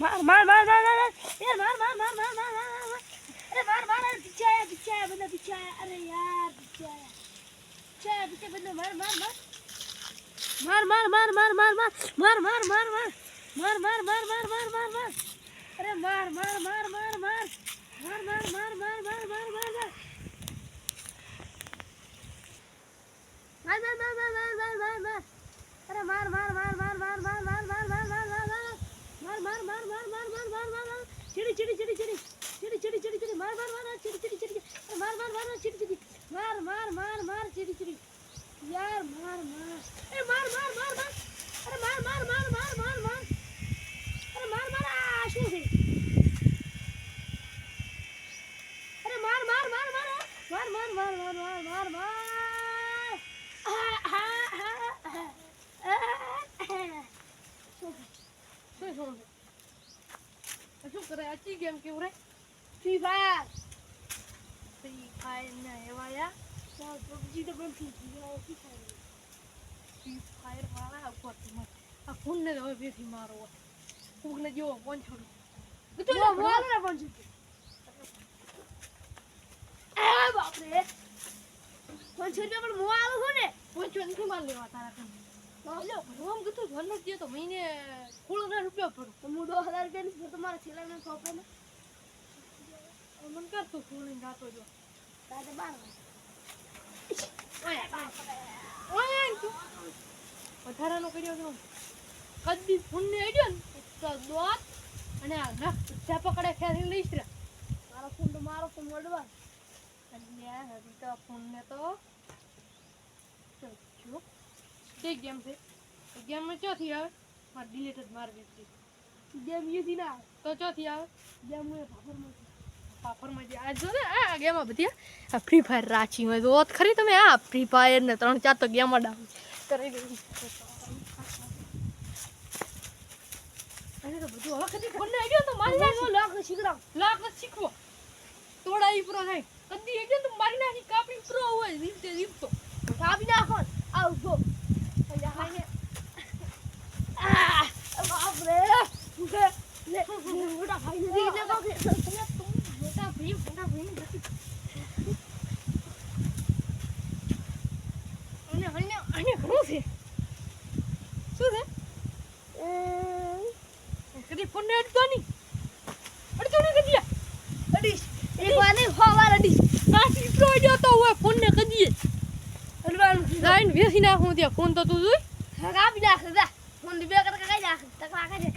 માર માર માર માર માર યાર માર માર માર માર માર માર. અરે માર માર અરે પીછે આયા પીછે આયા બધા પીછે આયા અરે યાર પીછે આયા પીછે આયા પીછે બધા માર માર માર માર માર માર માર માર માર માર માર માર માર માર માર માર માર માર માર અરે માર માર માર માર માર માર માર માર માર માર માર માર માર ચીડી ચીડી ચીડી ચીડી ચીડી ચીડી ચીડી ચીડી માર માર માર ચીડી ચીડી ચીડી અરે માર માર માર ચીડી ચીડી માર માર માર માર ચીડી ચીડી યાર કરે આચી ગેમ કેવું રે? ફ્રી ફાયર ફ્રી ફાયર ના એવા યા. પબજી તો પણ ફ્રી ફાયર ફ્રી ફાયર વાળા ઉપર આ ફોન ને હવે બેથી મારો ફૂક ને જેવો ફોન છોડો તું ને ફોન છોડ આ બાપ રે ફોન છોડ પણ મો આવું છું ને? છોડ નથી માર લેવા તારા કને લો કીધું ધન જ તો મહિને સોળ હજાર રૂપિયા પડું તો હું દસ હજાર રૂપિયા ની તમારા છેલ્લા ને સોંપે ને? મને કર તું સોળી જાતો જો. દાદા બાર વધારાનો કર્યો કદી ફોન ને ને તો દોત અને આ નખ ઉચ્ચા પકડે ખેરી લઈશ રે. મારો ફૂન તો મારો ફૂન વડવા એટલે હજી તો ફોન ને તો જો તે ગેમ છે? ગેમમાં ચોથી આવે? મારે ડિલેટ જ મારવી હતી ગેમ યુથી ના તો ચોથી આવે? ગેમમાં ભાફરમાં પાફરમાં જે આ જો ને આ ગેમમાં બધી આ ફ્રી ફાયર રાચી હોય. તો ખરી તમે? આ ફ્રી ફાયર ને ત્રણ ચાર તો ગેમ ડાઉન કરી દઉં. અરે તો બધું હવે કદી ફોન આઈડિયો તો મારી નાખી. લાખ શીખડાવ. લાખ શીખવો. તોડાઈ પ્રો થાય. કદી ગયો તો મારી નાખી. કાપી પ્રો હોય રીપતે રીપતો કાપી નાખો. આવ જો આ બાપ રે લે લે મોટા ભાઈ ને રીને કહો કે મોટા ભાઈ મોટા ભાઈ નથી અને અને અને શું છે? શું છે? કદી ફોન ને અડતો નહીં. અડતો નહીં કદી અડીશ. એક વાર નહીં સો વાર અડીશ. કાશી પ્રો જો તો હોય ફોન ને કદી અડવાનું લાઈન વેસી નાખું ત્યાં ફોન તો તું જોઈ. હા કાપી નાખ દા ફોનની બે કટકા કાઈ નાખ. કાઈ દે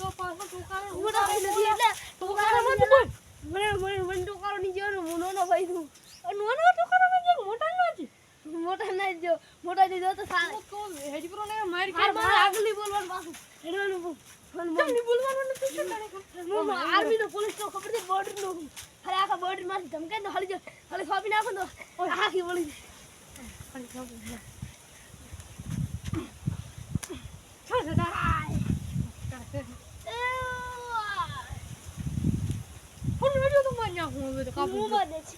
તો પાછો ટોકારો મોટા ભાઈ નથી. એટલે ટોકારો મત બોલ મને મને મને ટોકારો ની જેવો મોનો નો ભાઈ તું નાનો ટોકારો માં જે મોટા નો છે મોટા ના ની જો તો સારા કોણ હેડી પ્રો ને માર કે માર. આગલી બોલવાનું પાછું હેડવાનું બોલ. ફોન બોલવાનું નથી શું કરે હું આર્મી નો પોલીસ નો ખબર છે બોર્ડર નો અરે આખા બોર્ડરમાંથી ધમકે તો હળી જો હળી ફાપી નાખો તો આખી બોલી હળી ફાપી શું છે ફોન વિડિયો તો માર નાખું હવે કાપું હું બાદે છે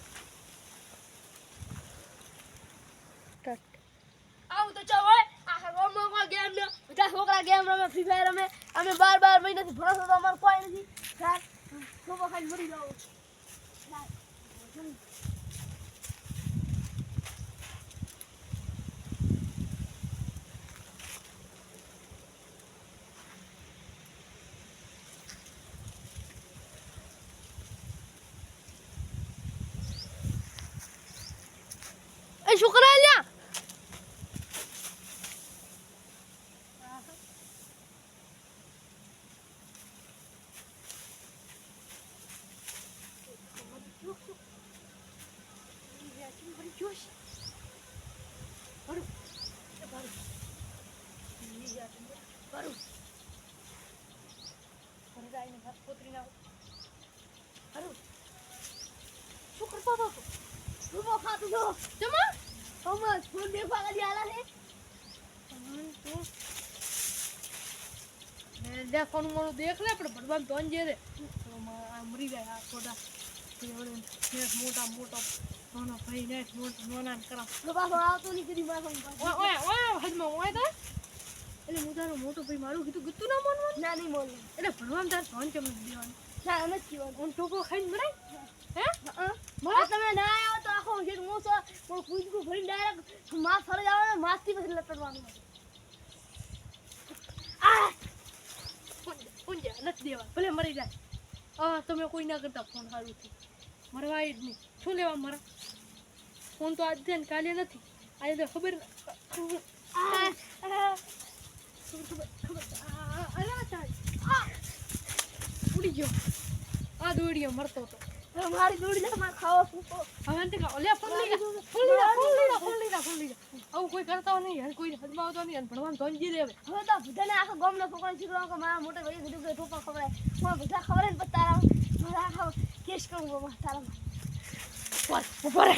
આવું તો ચાલ હોય આખા ગામમાં કોઈ ગેમ ને બધા છોકરા ગેમ રમે ફ્રી ફાયર રમે, અમે બાર બાર મહિનાથી ભરોસો તો અમારો કોઈ નથી. સાહેબ છોકરા ખાલી મરી જાઓ. છોકરા લ્યા શું કરતો હતો ખાતું હતો જમા હમણાં ફોન દેખવા ગઈ આલા છે ફોન મોનો દેખ લે આપણે ભગવાન તો અંજે રે મરી જાય આ ખોટા મોટા મોટા નાનો ભાઈ ને મોટા નાના કરા બાબા આવતો નહીં કરી મારો ઓય ઓય હજમાં ઓય તો એટલે હું તારો મોટો ભાઈ મારું કીધું ગીતું ના માનવાનું? ના નહીં બોલું એટલે ભણવામાં તારે ફોન કેમ નથી દેવાનું? ના એમ જ કહેવાનું. ઓન ટોકો ખાઈને મરાય હે? તમે ના આવ્યો તો આખો શેઠ હું છો હું કૂદકું ભરીને ડાયરેક્ટ માસ ફરી જવાનો માસથી પછી લપટવાનું આ! ઊંઝા નથી દેવા ભલે મરી જાય. હા તમે કોઈ ના કરતા ફોન સારું છે. મરવા જ નહીં. શું લેવા મરા? ફોન તો આજ કાલે નથી. આજે તો ખબર ઉડી ગયો આ દોડ્યો મરતો હતો મારી દોડી લે મારે ખાવો શું હવે અંતે કા ઓલે ફોન જા ફોન જા ફોન લઈ આવું કોઈ કરતા નહીં હર કોઈ હદમાવતો નહીં અને ભણવાનું તો અંજી દેવે હવે તો બધાને આખો ગામના છોકરાને શીખવાડો કે મારા મોટે ભાઈ કીધું કે ટોપા ખવડાય બધા ખબર ને પણ તારા મારા કેસ કરું બાબા તારા ઉપર ઉપર